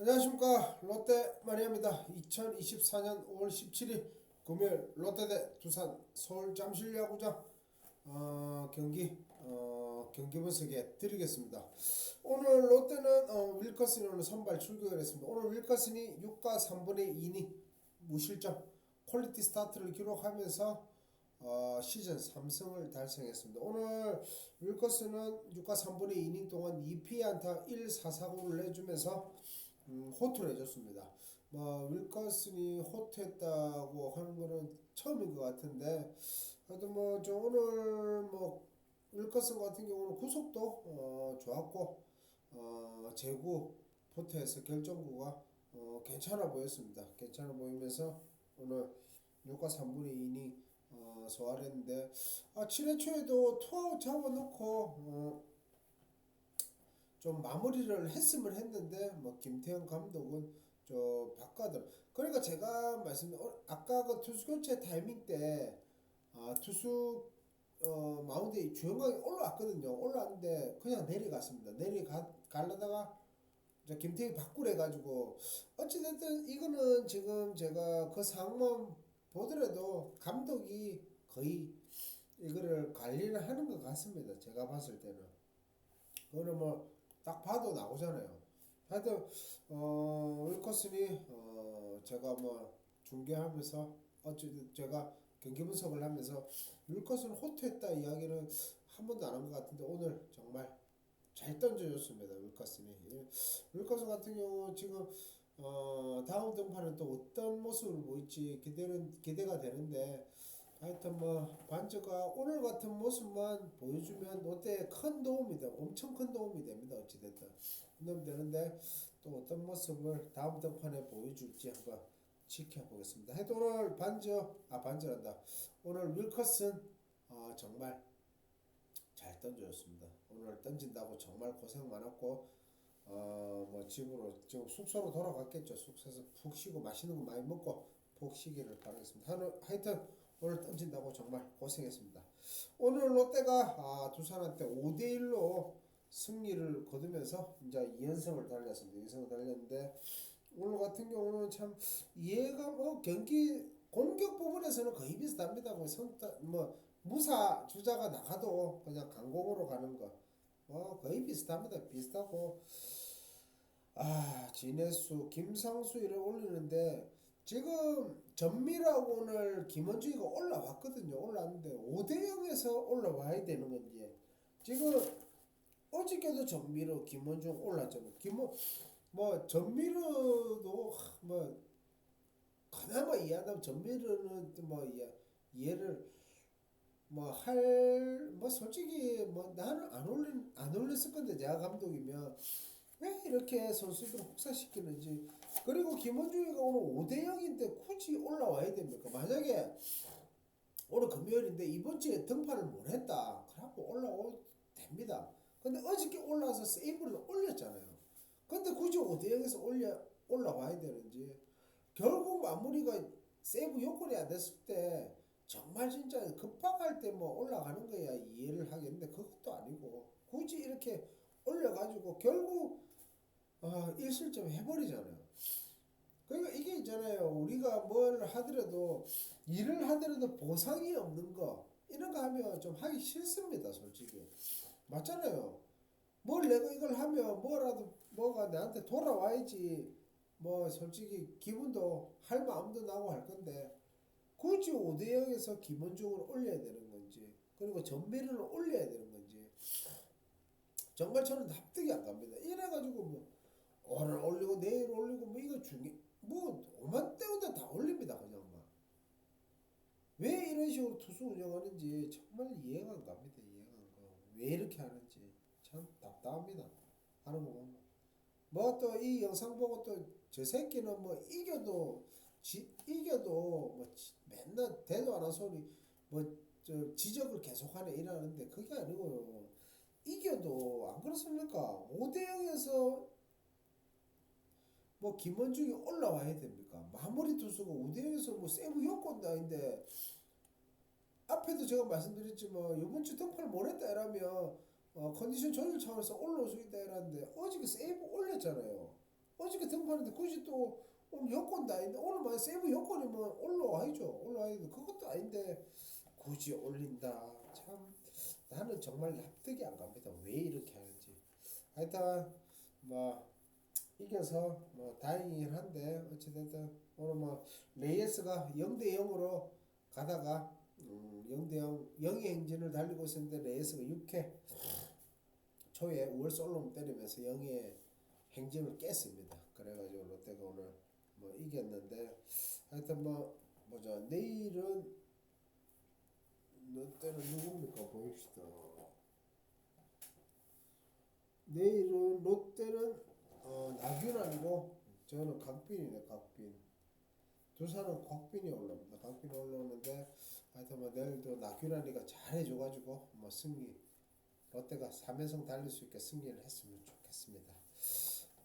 안녕하십니까 롯데 마니아입니다. 2024년 5월 17일 금요일 롯데대 두산 서울 잠실 야구장 어, 경기 어, 경기 분석에 드리겠습니다. 오늘 롯데는 어, 윌커슨이 오늘 선발 출격을 했습니다. 오늘 윌커슨이 6과 3분의 2이닝 무실점 퀄리티 스타트를 기록하면서 어, 시즌 3승을 달성했습니다. 오늘 윌커슨은 6과 3분의 2이닝 동안 2피의 안타 1, 4, 4구를 내주면서 음, 호투를 해줬습니다. 뭐 윌커슨이 호투했다고 하는 거는 처음인 것 같은데 하여튼 뭐저 오늘 뭐 윌커슨 같은 경우는 구속도 어, 좋았고 어, 제구 포트에서 결정구가 어, 괜찮아 보였습니다. 괜찮아 보이면서 오늘 6과 3분의 2이닝 어, 소화했는데 아 7회 초에도 투아웃 잡아놓고 어, 좀 마무리를 했으면 했는데 뭐 김태형 감독은 저 바꿔들. 그러니까 제가 말씀 어, 아까 그 투수 교체 타이밍 때 아, 투수 어, 마운드에 주영광이 올라왔거든요. 올라왔는데 그냥 내려갔습니다. 내려가 갈라다가 저 김태형이 바꾸래 가지고 어찌됐든 이거는 지금 제가 그 상황만 보더라도 감독이 거의 이거를 관리를 하는 것 같습니다. 제가 봤을 때는. 그거는 뭐 딱 봐도 나오잖아요. 하여튼 어 윌커슨이 어 제가 뭐 중계하면서 어쨌든 제가 경기 분석을 하면서 윌커슨 호투했다 이야기는 한 번도 안 한 것 같은데 오늘 정말 잘 던져줬습니다 예. 윌커슨 같은 경우 지금 어 다음 등판은 또 어떤 모습을 보일지 기대는 기대가 되는데 하여튼 뭐 반저가 오늘 같은 모습만 보여주면 롯데에 큰 도움이 돼 엄청 큰 도움이 됩니다 어찌됐든. 도움 되는데 또 어떤 모습을 다음 등판에 보여줄지 한번 지켜보겠습니다. 하여튼 오늘 반저 아 반저란다. 오늘 윌커슨 어, 정말 잘 던져줬습니다. 오늘 던진다고 정말 고생 많았고 어뭐 집으로 지금 숙소로 돌아갔겠죠. 숙소에서 푹 쉬고 맛있는 거 많이 먹고 푹 쉬기를 바라겠습니다. 하여튼 오늘 던진다고 정말 고생했습니다. 오늘 롯데가 아, 두산한테 5대 1로 승리를 거두면서 이제 2연승을 달렸습니다. 2연승을 달렸는데 오늘 같은 경우는 참 이해가 뭐 경기 공격 부분에서는 거의 비슷합니다. 뭐 선타 뭐 무사 주자가 나가도 그냥 강공으로 가는 거. 뭐 거의 비슷합니다. 비슷하고 아 진해수 김상수 이를 올리는데 지금 전미라고 오늘 김원중이가 올라왔거든요. 올라왔는데 5대 0에서 올라와야 되는 건지 지금 어저께도 전미로 김원중 올랐잖아요. 김원 뭐 전미르도 뭐 그나마 이해한다면 전미르는 뭐 이해, 이해를 뭐할뭐 솔직히 뭐 나는 안 올린 안 올렸을 건데 제가 감독이면 왜 이렇게 선수들을 혹사시키는지 그리고 김원중이가 오늘 5대 0인데 굳이 올라와야 됩니까? 만약에 오늘 금요일인데 이번 주에 등판을 못 했다. 그래갖고 올라올 됩니다. 근데 어저께 올라와서 세이브를 올렸잖아요. 근데 굳이 5대 0에서 올려 올라와야 되는지 결국 마무리가 세이브 요건이 안 됐을 때 정말 진짜 급박할 때 뭐 올라가는 거야 이해를 하겠는데 그것도 아니고 굳이 이렇게 올려가지고 결국 아, 1실점 해버리잖아요. 그러니까 이게 있잖아요. 우리가 뭘 하더라도 일을 하더라도 보상이 없는 거 이런 거 하면 좀 하기 싫습니다. 솔직히 맞잖아요. 뭘 내가 이걸 하면 뭐라도 뭐가 나한테 돌아와야지 뭐 솔직히 기분도 할 마음도 나고 할 건데 굳이 5대 0에서 기본적으로 올려야 되는 건지 그리고 전매를 올려야 되는 정말 저는 납득이 안 갑니다. 이래가지고 뭐 오늘 올리고 내일 올리고 뭐 이거 중에 뭐 오만 때우다 다 올립니다 그냥 막. 왜 이런 식으로 투수 운영하는지 정말 이해가 안 갑니다. 이해가 안 가. 왜 이렇게 하는지 참 답답합니다. 하는 거 보면. 뭐 또 이 영상 보고 또 저 새끼는 뭐 이겨도 지, 이겨도 뭐 지- 맨날 대도 안 한 소리 뭐 저 지적을 계속하네 이러는데 그게 아니고요. 이겨도 안 그렇습니까? 5대 0에서 뭐 김원중이 올라와야 됩니까? 마무리 투수가 5대 0에서 뭐 세부 요건도 아닌데 앞에도 제가 말씀드렸지만 이번 주 등판을 못 했다 이러면 어, 컨디션 조절 차원에서 올라올 수 있다 이러는데 어저께 세이브 올렸잖아요. 어저께 등판했는데 굳이 또 오늘 여건도 아닌데 오늘만 세이브 여건이면 올라와야죠. 올라와야죠. 그것도 아닌데 굳이 올린다. 참 나는 정말 납득이 안 갑니다. 왜 이렇게 하는지. 하여튼 뭐 이겨서 뭐 다행이긴 한데 어찌됐든 오늘 뭐 레이스가 0대 0으로 가다가 음, 0대 0 0의 행진을 달리고 있었는데 레이스가 6회 초에 우월 솔롬 때리면서 0의 행진을 깼습니다. 그래가지고 롯데가 오늘 뭐 이겼는데 하여튼 뭐 뭐죠 내일은 롯데는 누굽니까 보입시다. 내일은 롯데는 어, 나균아니고 저는 강빈이네 강빈. 두산은 곽빈이 올라옵니다. 곽빈이 올라오는데 하여튼 뭐 내일도 나균아니가 잘해줘가지고 뭐 승리 롯데가 3연승 달릴 수 있게 승리를 했으면 좋겠습니다.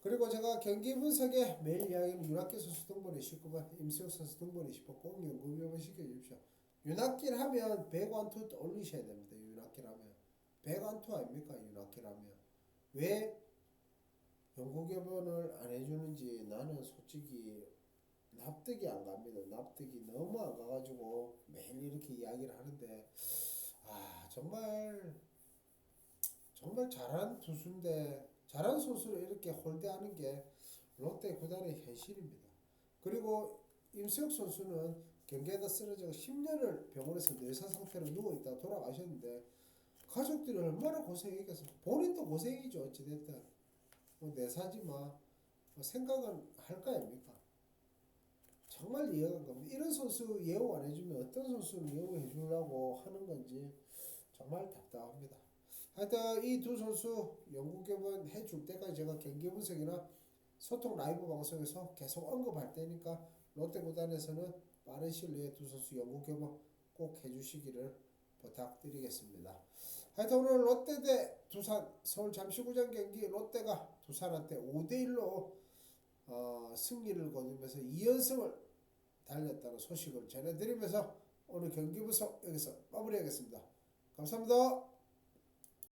그리고 제가 경기 분석에 매일 이야기는 윤학기 선수 등번호 19번, 임수혁 선수 등번호 20번 꼭 연구 한번 시켜주십시오. 윤학길 하면 백완투 올리셔야 됩니다. 윤학길 하면 백완투 아닙니까? 윤학길 하면 왜 연구 개번을 안 해주는지 나는 솔직히 납득이 안 갑니다. 납득이 너무 안 가가지고 매일 이렇게 이야기를 하는데 아 정말 정말 잘한 투수인데 잘한 선수를 이렇게 홀대하는 게 롯데 구단의 현실입니다. 그리고 임수혁 선수는 경기에다 쓰러져 10년을 병원에서 뇌사 상태로 누워 있다 돌아가셨는데 가족들이 얼마나 고생했겠어. 본인도 고생이죠 어찌됐든 뭐 뇌사지만 뭐 생각은 할거 아닙니까? 정말 이해가 안 갑니다. 이런 선수 예우 안 해주면 어떤 선수를 예우해 주려고 하는 건지 정말 답답합니다. 하여튼 이 두 선수 영국 개번 해줄 때까지 제가 경기 분석이나 소통 라이브 방송에서 계속 언급할 테니까 롯데 구단에서는 빠른 시일 내에 두 선수 영국 개번 꼭 해주시기를 부탁드리겠습니다. 하여튼 오늘 롯데 대 두산 서울 잠시구장 경기 롯데가 두산한테 5대 1로 어, 승리를 거두면서 2연승을 달렸다는 소식을 전해드리면서 오늘 경기 분석 여기서 마무리하겠습니다. 감사합니다.